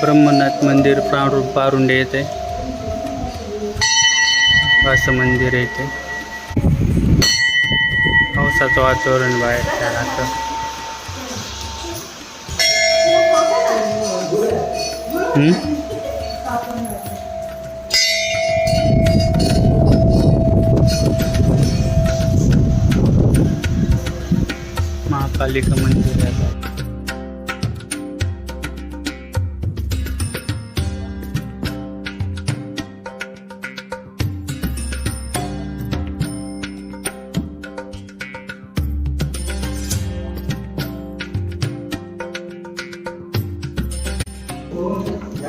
ब्रह्मनाथ मंदिर पारू पारुंडे येते. असं मंदिर येते पावसाचं वातावरण बाहेर काय राहतं हम्म?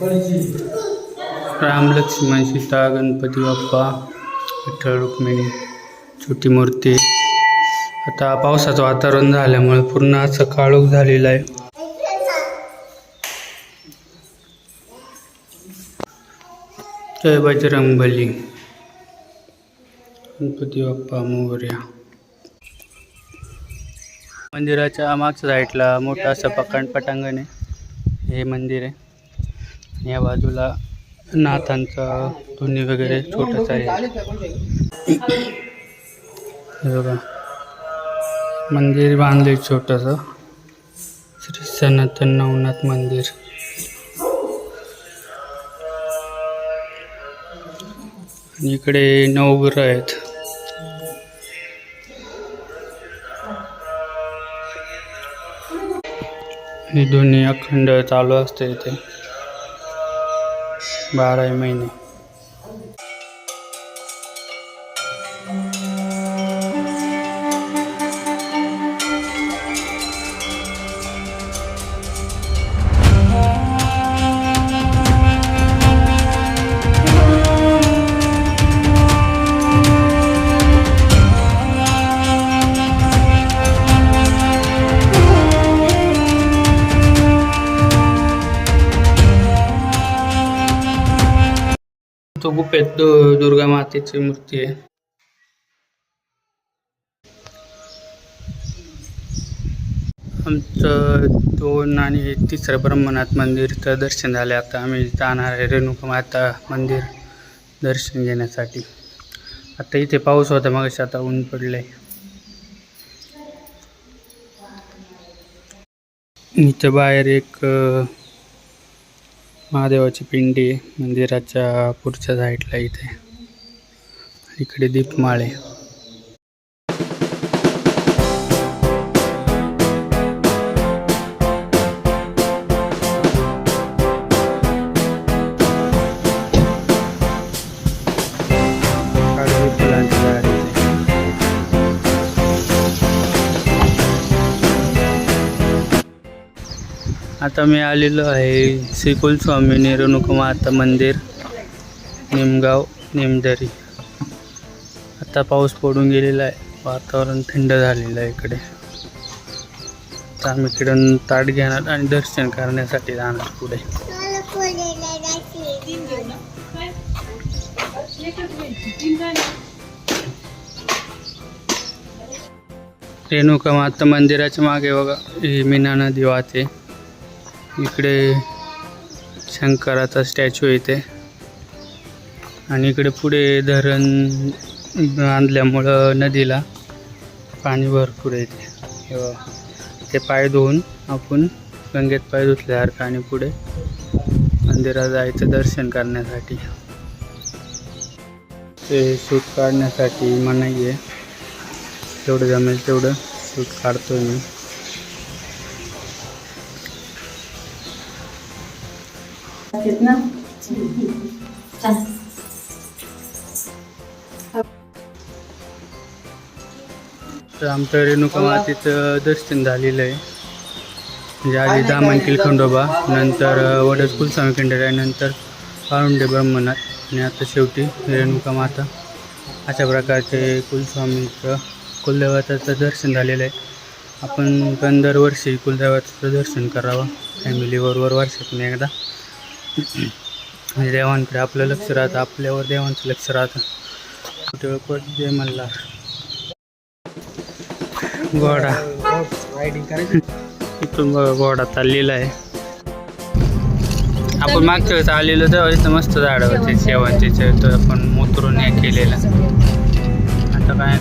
राम लक्ष्मण सीता गणपती बाप्पा विठ्ठल रुक्मिणी छोटी मूर्ती. आता पावसाचं वातावरण झाल्यामुळे पूर्ण असं काळोख झालेलं आहे. जय बजरंग बली गणपती बाप्पा मोर्या. मंदिराच्या मागच्या साईडला मोठं असं पकड पटांगण आहे. हे मंदिर आहे. या बाजूला नाथांचं धुनी वगैरे छोटंच आहे. बघा. मंदिर बांधले छोटंसं. श्री सनातन नवनाथ मंदिर. आणि इकडे नवग्रह आहेत. ही दोन्ही अखंड चालू असते इथे. बाराही महिने. तो गुफेत दु- दुर्गा मातेची मूर्ती आहे. आमचं दोन आणि तिसरं ब्रह्मनाथ मंदिरचं दर्शन झालं आता आम्ही जाणार आहे रेणुका माता मंदिर दर्शन घेण्यासाठी. आता इथे पाऊस होता मग आता ऊन पडलंय. इथं बाहेर एक महादेवाची पिंडी मंदिराच्या पुढच्या साईडला इथे. इकडे दीपमाळे. आता मी आलेलो आहे श्रीकुल स्वामी रेणुका माता मंदिर निमगाव निमदरी. आता पाऊस पडून गेलेला आहे. वातावरण थंड झालेलं आहे इकडे. आता आम्ही इकडून ताट घेणार आणि दर्शन करण्यासाठी जाणार पुढे. रेणुका माता मंदिराच्या मागे बघा ही मीना नदी वाहते. इकडे शंकराचा स्टॅच्यू येते आणि इकडे पुढे धरण बांधल्यामुळं नदीला पाणी भरपूर येते ते पाय धुवून आपण गंगेत पाय धुतल्यासारखं आणि पुढे. मंदिरात जायचं दर्शन करण्यासाठी. ते शूट काढण्यासाठी मनाई आहे. जेवढं जमेल तेवढं शूट काढतो मी. ना? तर आमचं रेणुका मातेचं दर्शन झालेलं आहे. म्हणजे आधी दामनकिल खंडोबा नंतर वडस कुलस्वामी खंडेराय नंतर पारुंडे ब्रह्मनाथ. आणि आता शेवटी रेणुका माता अशा प्रकारचे कुलस्वामीचं कुलदेवताचं दर्शन झालेलं आहे. आपण पण दरवर्षी कुलदेवताचं दर्शन करावं. फॅमिलीबरोबर वर्षातून एकदा. म्हणजे देवांकडे आपलं लक्ष राहतं आपल्यावर देवांचं लक्ष राहतं. टिळकोट जय म्हणला. गोडा इथून बघा चाललेला आहे. आपण मागच्या वेळेस आलेलो तेव्हा इथं मस्त झाड होते शेवांचे तर आपण उतरून हे केलेलं. आता काय?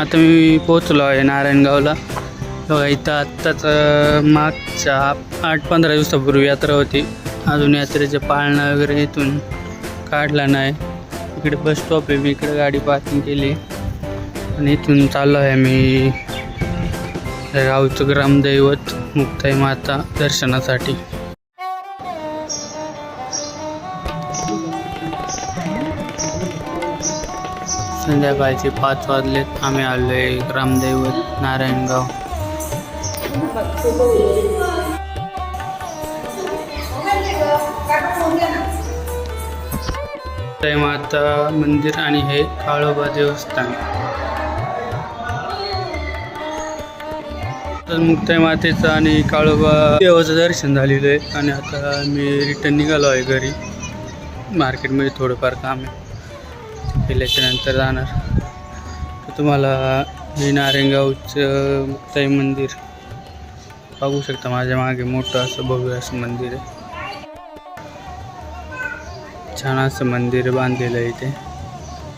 आता मी पोचलो आहे नारायणगावला. बघा इथं आत्ताच मागच्या आठ पंधरा दिवसापूर्वी यात्रा होती. अजून यात्रेचे पाळणा वगैरे इथून काढला नाही. इकडे बस स्टॉप आहे मी इकडे गाडी पार्किंग केली. आणि इथून चाललो आहे मी. राऊचं गावचं ग्रामदैवत मुक्ताई माता दर्शनासाठी. संध्याकाळचे पाच वाजलेत. आम्ही आलो आहे ग्रामदैवत नारायणगाव. माता मंदिर आणि हे काळोबा देवस्थान. तर मुक्ताई मातेचं आणि काळोबा देवाचं दर्शन झालेलं आहे. आणि आता मी रिटर्न निघालो आहे घरी. मार्केटमध्ये थोडंफार काम आहे. केल्याच्यानंतर जाणार. तर तुम्हाला हे नारायणगावचं मुक्ताई मंदिर बघू शकता. माझ्या मागे मोठं असं भव्य असं मंदिर आहे. छान असं मंदिर बांधलेलं आहे इथे.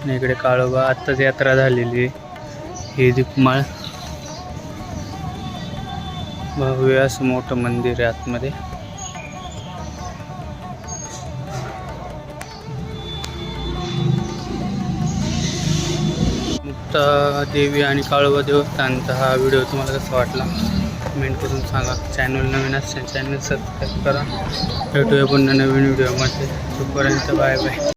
आणि इकडे काळोबा आत्ताच यात्रा झालेली आहे. हे दीपमाळ भव्य असं मोठं मंदिर आहे आतमध्ये. मुक्ता देवी आणि काळोबा देवस्थानचा हा व्हिडिओ तुम्हाला कसा वाटला? कमेंट करून सांगा. चॅनल नवीन असेल चॅनल सबस्क्राईब करा. भेटूया पुन्हा नवीन व्हिडिओमध्ये तोपर्यंत बाय बाय